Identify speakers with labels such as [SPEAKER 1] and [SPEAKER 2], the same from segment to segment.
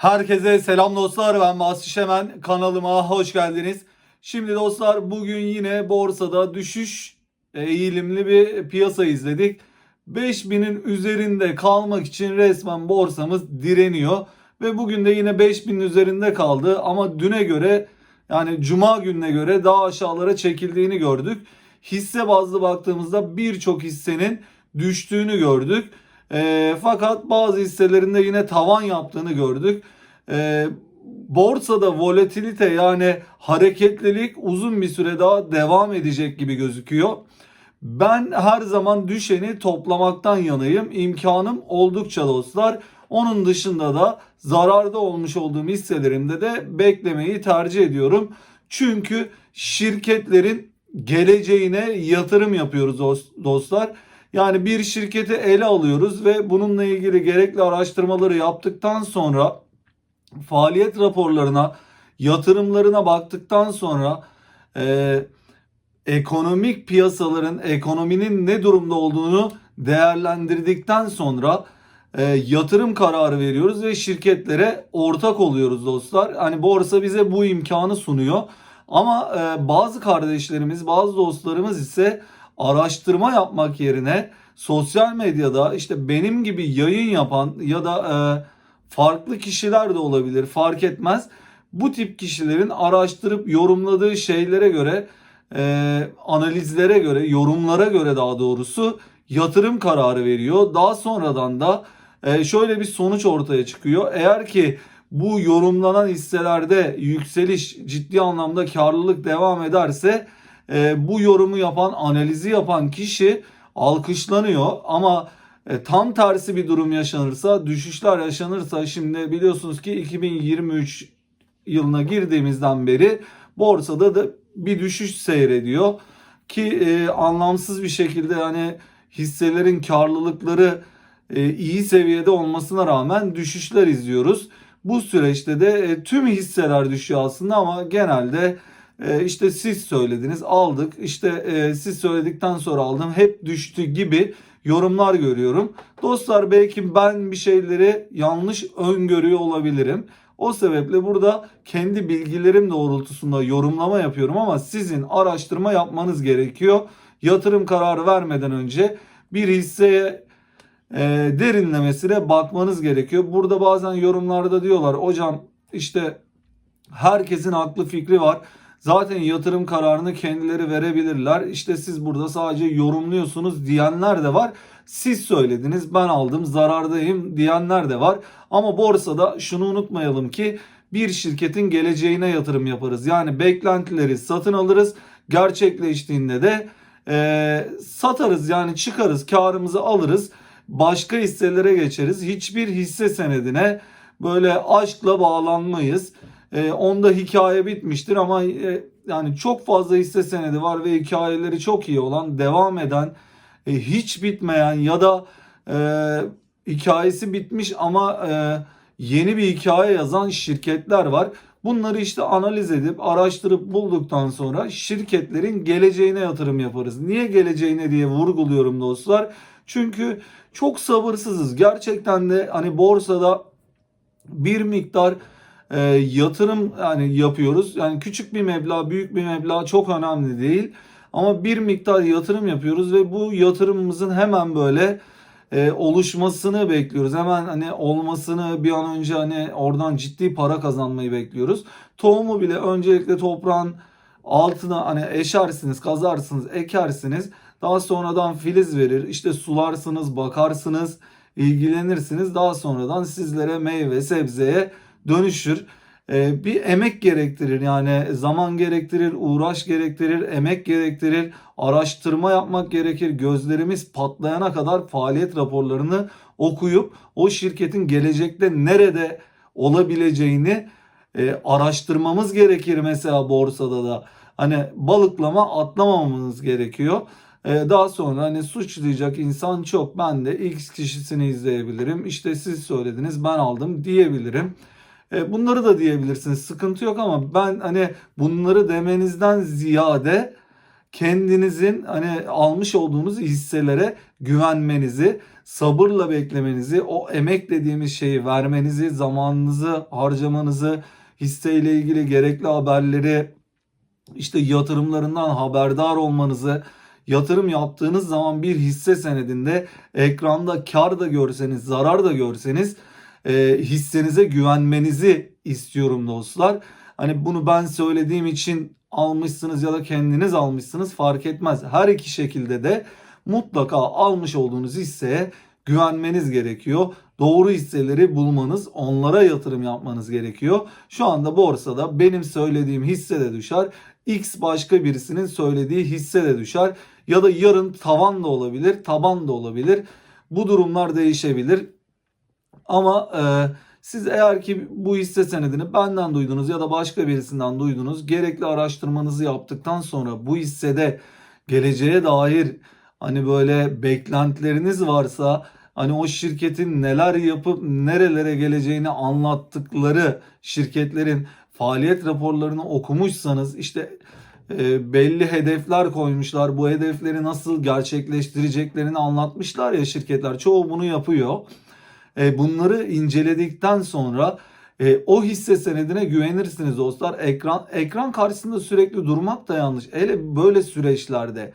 [SPEAKER 1] Herkese selam dostlar ben Mahsi Şemen kanalıma hoş geldiniz. Şimdi dostlar bugün yine borsada düşüş eğilimli bir piyasa izledik. 5000'in üzerinde kalmak için resmen borsamız direniyor. Ve bugün de yine 5000'in üzerinde kaldı ama düne göre yani cuma gününe göre daha aşağılara çekildiğini gördük. Hisse bazlı baktığımızda birçok hissenin düştüğünü gördük. E, fakat bazı hisselerinde yine tavan yaptığını gördük. E, borsada volatilite yani hareketlilik uzun bir süre daha devam edecek gibi gözüküyor. Ben her zaman düşeni toplamaktan yanayım. İmkanım oldukça dostlar. Onun dışında da zararda olmuş olduğum hisselerimde de beklemeyi tercih ediyorum. Çünkü şirketlerin geleceğine yatırım yapıyoruz dost- dostlar. Yani bir şirketi ele alıyoruz ve bununla ilgili gerekli araştırmaları yaptıktan sonra faaliyet raporlarına, yatırımlarına baktıktan sonra e, ekonomik piyasaların, ekonominin ne durumda olduğunu değerlendirdikten sonra e, yatırım kararı veriyoruz ve şirketlere ortak oluyoruz dostlar. Hani borsa bize bu imkanı sunuyor. Ama e, bazı kardeşlerimiz, bazı dostlarımız ise araştırma yapmak yerine sosyal medyada işte benim gibi yayın yapan ya da e, farklı kişiler de olabilir fark etmez. Bu tip kişilerin araştırıp yorumladığı şeylere göre e, analizlere göre yorumlara göre daha doğrusu yatırım kararı veriyor. Daha sonradan da e, şöyle bir sonuç ortaya çıkıyor. Eğer ki bu yorumlanan hisselerde yükseliş ciddi anlamda karlılık devam ederse e, bu yorumu yapan analizi yapan kişi alkışlanıyor ama e, tam tersi bir durum yaşanırsa, düşüşler yaşanırsa şimdi biliyorsunuz ki 2023 yılına girdiğimizden beri borsada da bir düşüş seyrediyor ki e, anlamsız bir şekilde hani hisselerin karlılıkları e, iyi seviyede olmasına rağmen düşüşler izliyoruz. Bu süreçte de e, tüm hisseler düşüyor aslında ama genelde e, işte siz söylediniz aldık işte e, siz söyledikten sonra aldım hep düştü gibi yorumlar görüyorum. Dostlar belki ben bir şeyleri yanlış öngörüyor olabilirim. O sebeple burada kendi bilgilerim doğrultusunda yorumlama yapıyorum ama sizin araştırma yapmanız gerekiyor. Yatırım kararı vermeden önce bir hisseye e, derinlemesine bakmanız gerekiyor. Burada bazen yorumlarda diyorlar hocam işte herkesin aklı fikri var. Zaten yatırım kararını kendileri verebilirler. İşte siz burada sadece yorumluyorsunuz diyenler de var. Siz söylediniz ben aldım zarardayım diyenler de var. Ama borsada şunu unutmayalım ki bir şirketin geleceğine yatırım yaparız. Yani beklentileri satın alırız. Gerçekleştiğinde de e, satarız yani çıkarız karımızı alırız. Başka hisselere geçeriz. Hiçbir hisse senedine böyle aşkla bağlanmayız. E, onda hikaye bitmiştir ama e, yani çok fazla hisse senedi var ve hikayeleri çok iyi olan, devam eden, e, hiç bitmeyen ya da e, hikayesi bitmiş ama e, yeni bir hikaye yazan şirketler var. Bunları işte analiz edip araştırıp bulduktan sonra şirketlerin geleceğine yatırım yaparız. Niye geleceğine diye vurguluyorum dostlar. Çünkü çok sabırsızız. Gerçekten de hani borsada bir miktar e, yatırım yani yapıyoruz. Yani küçük bir meblağ, büyük bir meblağ çok önemli değil. Ama bir miktar yatırım yapıyoruz ve bu yatırımımızın hemen böyle e, oluşmasını bekliyoruz. Hemen hani olmasını bir an önce hani oradan ciddi para kazanmayı bekliyoruz. Tohumu bile öncelikle toprağın altına hani eşersiniz, kazarsınız, ekersiniz. Daha sonradan filiz verir. İşte sularsınız, bakarsınız, ilgilenirsiniz. Daha sonradan sizlere meyve, sebzeye dönüşür. Ee, bir emek gerektirir yani zaman gerektirir, uğraş gerektirir, emek gerektirir, araştırma yapmak gerekir. Gözlerimiz patlayana kadar faaliyet raporlarını okuyup o şirketin gelecekte nerede olabileceğini e, araştırmamız gerekir mesela borsada da. Hani balıklama atlamamamız gerekiyor. E, daha sonra hani suçlayacak insan çok. Ben de X kişisini izleyebilirim. İşte siz söylediniz ben aldım diyebilirim. E, bunları da diyebilirsiniz. Sıkıntı yok ama ben hani bunları demenizden ziyade kendinizin hani almış olduğunuz hisselere güvenmenizi, sabırla beklemenizi, o emek dediğimiz şeyi vermenizi, zamanınızı harcamanızı, hisseyle ilgili gerekli haberleri, işte yatırımlarından haberdar olmanızı, yatırım yaptığınız zaman bir hisse senedinde ekranda kar da görseniz, zarar da görseniz e, hissenize güvenmenizi istiyorum dostlar. Hani bunu ben söylediğim için almışsınız ya da kendiniz almışsınız fark etmez. Her iki şekilde de mutlaka almış olduğunuz hisseye güvenmeniz gerekiyor. Doğru hisseleri bulmanız, onlara yatırım yapmanız gerekiyor. Şu anda borsada benim söylediğim hisse de düşer. X başka birisinin söylediği hisse de düşer. Ya da yarın tavan da olabilir, taban da olabilir. Bu durumlar değişebilir. Ama e, siz eğer ki bu hisse senedini benden duydunuz ya da başka birisinden duydunuz, gerekli araştırmanızı yaptıktan sonra bu hissede geleceğe dair hani böyle beklentileriniz varsa hani o şirketin neler yapıp nerelere geleceğini anlattıkları şirketlerin faaliyet raporlarını okumuşsanız işte e, belli hedefler koymuşlar. Bu hedefleri nasıl gerçekleştireceklerini anlatmışlar ya şirketler. Çoğu bunu yapıyor. E, bunları inceledikten sonra e, o hisse senedine güvenirsiniz dostlar. Ekran ekran karşısında sürekli durmak da yanlış. Hele böyle süreçlerde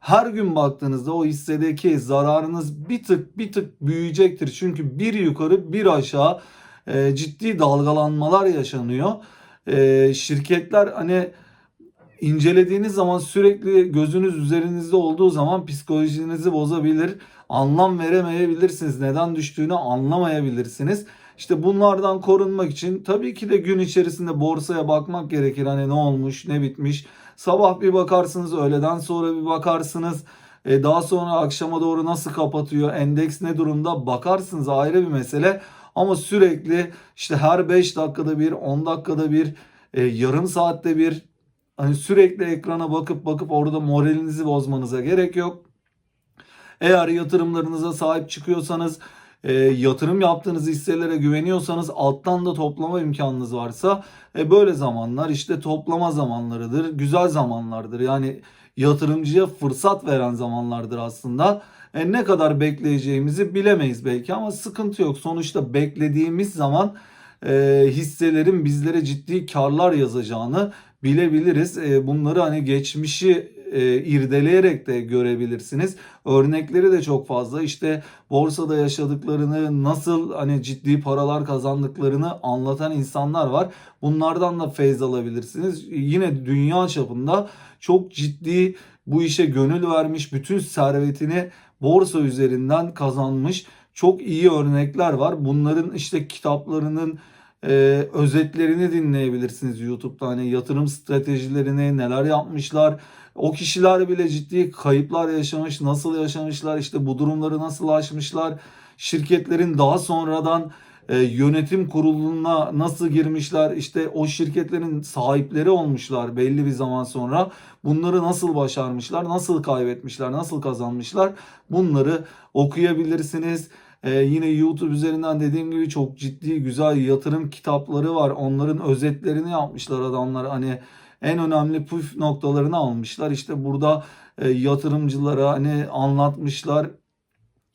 [SPEAKER 1] her gün baktığınızda o hissedeki zararınız bir tık bir tık büyüyecektir. Çünkü bir yukarı bir aşağı e, ciddi dalgalanmalar yaşanıyor. E, şirketler hani incelediğiniz zaman sürekli gözünüz üzerinizde olduğu zaman psikolojinizi bozabilir. Anlam veremeyebilirsiniz. Neden düştüğünü anlamayabilirsiniz. İşte bunlardan korunmak için tabii ki de gün içerisinde borsaya bakmak gerekir. Hani ne olmuş, ne bitmiş. Sabah bir bakarsınız, öğleden sonra bir bakarsınız. E, daha sonra akşama doğru nasıl kapatıyor, endeks ne durumda bakarsınız ayrı bir mesele. Ama sürekli işte her 5 dakikada bir, 10 dakikada bir, e, yarım saatte bir hani sürekli ekrana bakıp bakıp orada moralinizi bozmanıza gerek yok. Eğer yatırımlarınıza sahip çıkıyorsanız, e, yatırım yaptığınız hisselere güveniyorsanız alttan da toplama imkanınız varsa e, böyle zamanlar işte toplama zamanlarıdır. Güzel zamanlardır. Yani yatırımcıya fırsat veren zamanlardır aslında. E, ne kadar bekleyeceğimizi bilemeyiz belki ama sıkıntı yok. Sonuçta beklediğimiz zaman e, hisselerin bizlere ciddi karlar yazacağını bilebiliriz. E, bunları hani geçmişi e, irdeleyerek de görebilirsiniz. Örnekleri de çok fazla. İşte borsada yaşadıklarını, nasıl hani ciddi paralar kazandıklarını anlatan insanlar var. Bunlardan da feyz alabilirsiniz. Yine dünya çapında çok ciddi bu işe gönül vermiş, bütün servetini borsa üzerinden kazanmış çok iyi örnekler var. Bunların işte kitaplarının e, özetlerini dinleyebilirsiniz YouTube'da. Hani yatırım stratejilerini neler yapmışlar. O kişiler bile ciddi kayıplar yaşamış. Nasıl yaşamışlar? işte bu durumları nasıl aşmışlar? Şirketlerin daha sonradan e, yönetim kuruluna nasıl girmişler? işte o şirketlerin sahipleri olmuşlar belli bir zaman sonra. Bunları nasıl başarmışlar? Nasıl kaybetmişler? Nasıl kazanmışlar? Bunları okuyabilirsiniz. Ee, yine YouTube üzerinden dediğim gibi çok ciddi güzel yatırım kitapları var. Onların özetlerini yapmışlar adamlar. Hani en önemli püf noktalarını almışlar. İşte burada e, yatırımcılara hani anlatmışlar.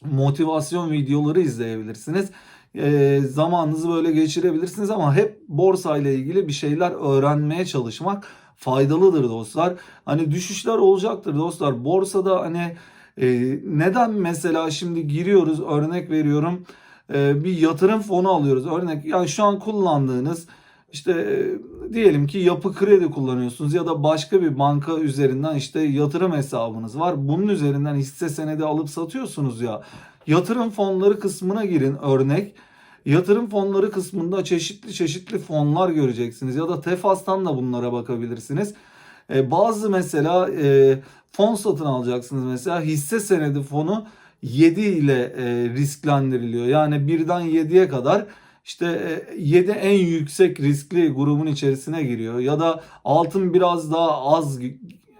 [SPEAKER 1] Motivasyon videoları izleyebilirsiniz. E, zamanınızı böyle geçirebilirsiniz ama hep borsa ile ilgili bir şeyler öğrenmeye çalışmak faydalıdır dostlar. Hani düşüşler olacaktır dostlar. Borsada hani e, neden mesela şimdi giriyoruz örnek veriyorum e, bir yatırım fonu alıyoruz. Örnek yani şu an kullandığınız işte e, diyelim ki yapı kredi kullanıyorsunuz ya da başka bir banka üzerinden işte yatırım hesabınız var. Bunun üzerinden hisse senedi alıp satıyorsunuz ya. Yatırım fonları kısmına girin örnek. Yatırım fonları kısmında çeşitli çeşitli fonlar göreceksiniz ya da Tefas'tan da bunlara bakabilirsiniz. E, bazı mesela e, fon satın alacaksınız mesela hisse senedi fonu 7 ile e, risklendiriliyor. Yani birden 7'ye kadar işte e, 7 en yüksek riskli grubun içerisine giriyor ya da altın biraz daha az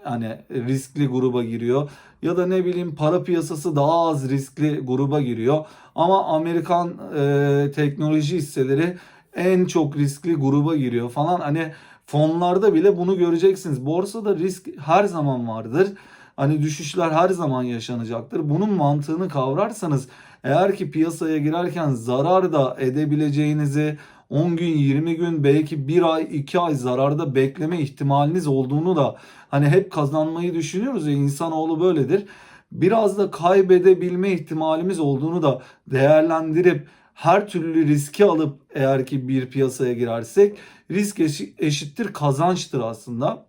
[SPEAKER 1] hani riskli gruba giriyor ya da ne bileyim para piyasası daha az riskli gruba giriyor ama Amerikan e, teknoloji hisseleri en çok riskli gruba giriyor falan hani fonlarda bile bunu göreceksiniz. Borsada risk her zaman vardır. Hani düşüşler her zaman yaşanacaktır. Bunun mantığını kavrarsanız eğer ki piyasaya girerken zarar da edebileceğinizi 10 gün, 20 gün, belki 1 ay, 2 ay zararda bekleme ihtimaliniz olduğunu da hani hep kazanmayı düşünüyoruz ya insanoğlu böyledir. Biraz da kaybedebilme ihtimalimiz olduğunu da değerlendirip her türlü riski alıp eğer ki bir piyasaya girersek risk eşi- eşittir kazançtır aslında.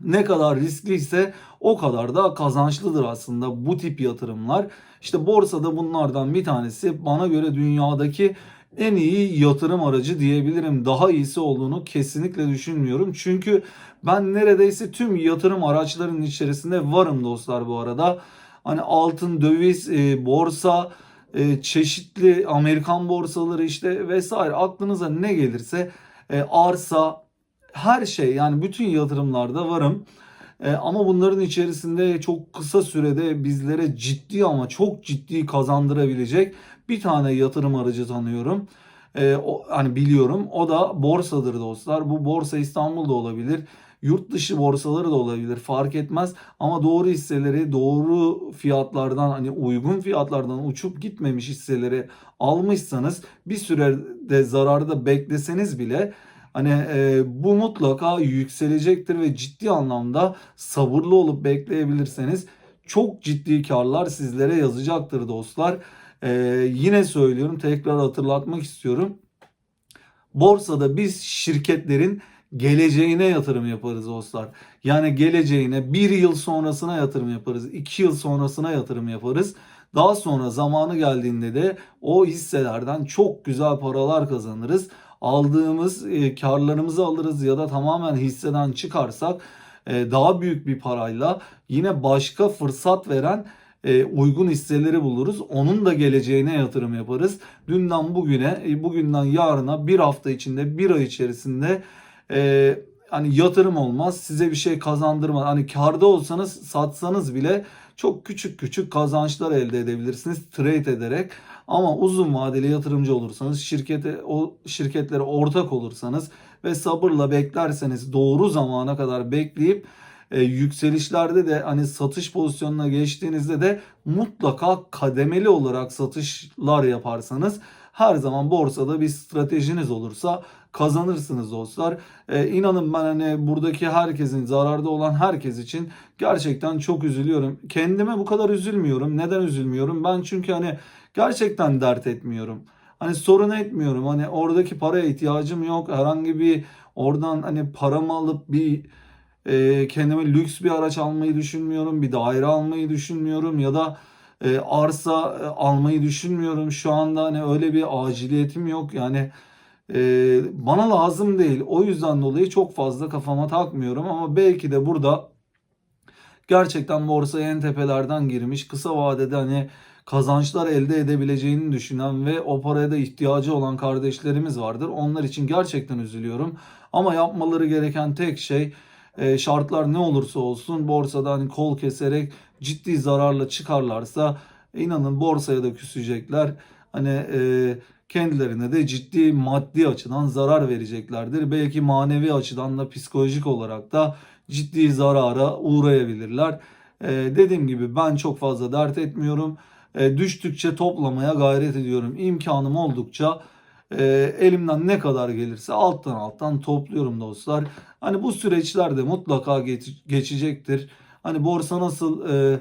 [SPEAKER 1] Ne kadar riskliyse o kadar da kazançlıdır aslında bu tip yatırımlar. İşte borsada bunlardan bir tanesi bana göre dünyadaki en iyi yatırım aracı diyebilirim. Daha iyisi olduğunu kesinlikle düşünmüyorum. Çünkü ben neredeyse tüm yatırım araçlarının içerisinde varım dostlar bu arada. Hani altın, döviz, e, borsa, e, çeşitli Amerikan borsaları işte vesaire aklınıza ne gelirse e, arsa her şey yani bütün yatırımlarda varım. E, ama bunların içerisinde çok kısa sürede bizlere ciddi ama çok ciddi kazandırabilecek bir tane yatırım aracı tanıyorum. E, o, hani biliyorum o da borsadır dostlar. Bu borsa İstanbul'da olabilir. Yurt dışı borsaları da olabilir fark etmez ama doğru hisseleri doğru fiyatlardan hani uygun fiyatlardan uçup gitmemiş hisseleri almışsanız bir sürede zararda bekleseniz bile Hani e, bu mutlaka yükselecektir ve ciddi anlamda sabırlı olup bekleyebilirseniz çok ciddi karlar sizlere yazacaktır dostlar. E, yine söylüyorum tekrar hatırlatmak istiyorum. Borsada biz şirketlerin geleceğine yatırım yaparız dostlar. Yani geleceğine bir yıl sonrasına yatırım yaparız. iki yıl sonrasına yatırım yaparız. Daha sonra zamanı geldiğinde de o hisselerden çok güzel paralar kazanırız aldığımız e, karlarımızı alırız ya da tamamen hisseden çıkarsak e, daha büyük bir parayla yine başka fırsat veren e, uygun hisseleri buluruz. Onun da geleceğine yatırım yaparız. Dünden bugüne, e, bugünden yarına bir hafta içinde, bir ay içerisinde e, hani yatırım olmaz. Size bir şey kazandırmaz. Hani karda olsanız satsanız bile çok küçük küçük kazançlar elde edebilirsiniz trade ederek. Ama uzun vadeli yatırımcı olursanız, şirkete o şirketlere ortak olursanız ve sabırla beklerseniz doğru zamana kadar bekleyip e, yükselişlerde de hani satış pozisyonuna geçtiğinizde de mutlaka kademeli olarak satışlar yaparsanız her zaman borsada bir stratejiniz olursa kazanırsınız dostlar. E, inanın ben hani buradaki herkesin zararda olan herkes için gerçekten çok üzülüyorum. Kendime bu kadar üzülmüyorum. Neden üzülmüyorum? Ben çünkü hani gerçekten dert etmiyorum. Hani sorun etmiyorum. Hani oradaki paraya ihtiyacım yok. Herhangi bir oradan hani paramı alıp bir e, kendime lüks bir araç almayı düşünmüyorum. Bir daire almayı düşünmüyorum ya da e, arsa e, almayı düşünmüyorum. Şu anda hani öyle bir aciliyetim yok. Yani e, bana lazım değil. O yüzden dolayı çok fazla kafama takmıyorum ama belki de burada gerçekten borsaya en tepelerden girmiş kısa vadede hani kazançlar elde edebileceğini düşünen ve o paraya da ihtiyacı olan kardeşlerimiz vardır. Onlar için gerçekten üzülüyorum. Ama yapmaları gereken tek şey e, şartlar ne olursa olsun borsada hani kol keserek ciddi zararla çıkarlarsa inanın borsaya da küsecekler. Hani e, kendilerine de ciddi maddi açıdan zarar vereceklerdir. Belki manevi açıdan da psikolojik olarak da ciddi zarara uğrayabilirler. E, dediğim gibi ben çok fazla dert etmiyorum. E, düştükçe toplamaya gayret ediyorum. İmkanım oldukça e, elimden ne kadar gelirse alttan alttan topluyorum dostlar. Hani bu süreçlerde mutlaka geç- geçecektir. Hani borsa nasıl e,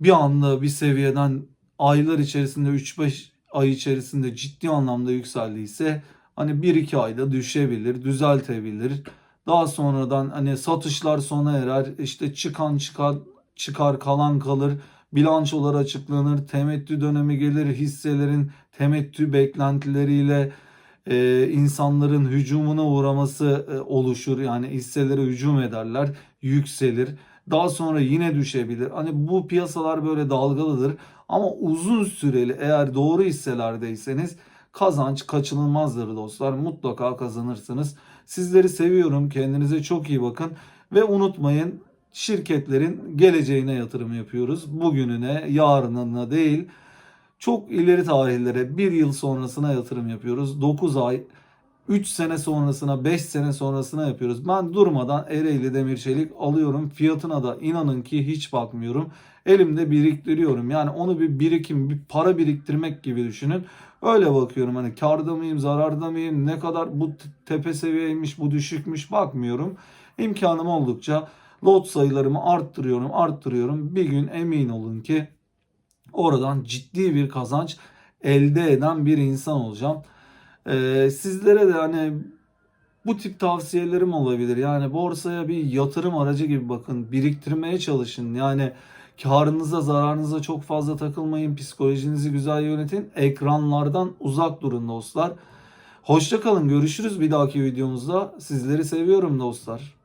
[SPEAKER 1] bir anda bir seviyeden aylar içerisinde 3-5 ay içerisinde ciddi anlamda yükseldiyse hani 1-2 ayda düşebilir, düzeltebilir. Daha sonradan hani satışlar sona erer, işte çıkan çıkar, çıkar kalan kalır, bilançolar açıklanır, temettü dönemi gelir, hisselerin temettü beklentileriyle e, insanların hücumuna uğraması e, oluşur. Yani hisselere hücum ederler, yükselir. Daha sonra yine düşebilir. Hani bu piyasalar böyle dalgalıdır. Ama uzun süreli eğer doğru hisselerdeyseniz kazanç kaçınılmazdır dostlar. Mutlaka kazanırsınız. Sizleri seviyorum. Kendinize çok iyi bakın. Ve unutmayın şirketlerin geleceğine yatırım yapıyoruz. Bugününe, yarınına değil. Çok ileri tarihlere, bir yıl sonrasına yatırım yapıyoruz. 9 ay, 3 sene sonrasına 5 sene sonrasına yapıyoruz. Ben durmadan Ereğli Demir Çelik alıyorum. Fiyatına da inanın ki hiç bakmıyorum. Elimde biriktiriyorum. Yani onu bir birikim, bir para biriktirmek gibi düşünün. Öyle bakıyorum hani karda mıyım, zararda mıyım, ne kadar bu tepe seviyeymiş, bu düşükmüş bakmıyorum. İmkanım oldukça lot sayılarımı arttırıyorum, arttırıyorum. Bir gün emin olun ki oradan ciddi bir kazanç elde eden bir insan olacağım. Ee, sizlere de hani bu tip tavsiyelerim olabilir. Yani borsaya bir yatırım aracı gibi bakın. Biriktirmeye çalışın. Yani karınıza zararınıza çok fazla takılmayın. Psikolojinizi güzel yönetin. Ekranlardan uzak durun dostlar. Hoşça kalın. Görüşürüz bir dahaki videomuzda. Sizleri seviyorum dostlar.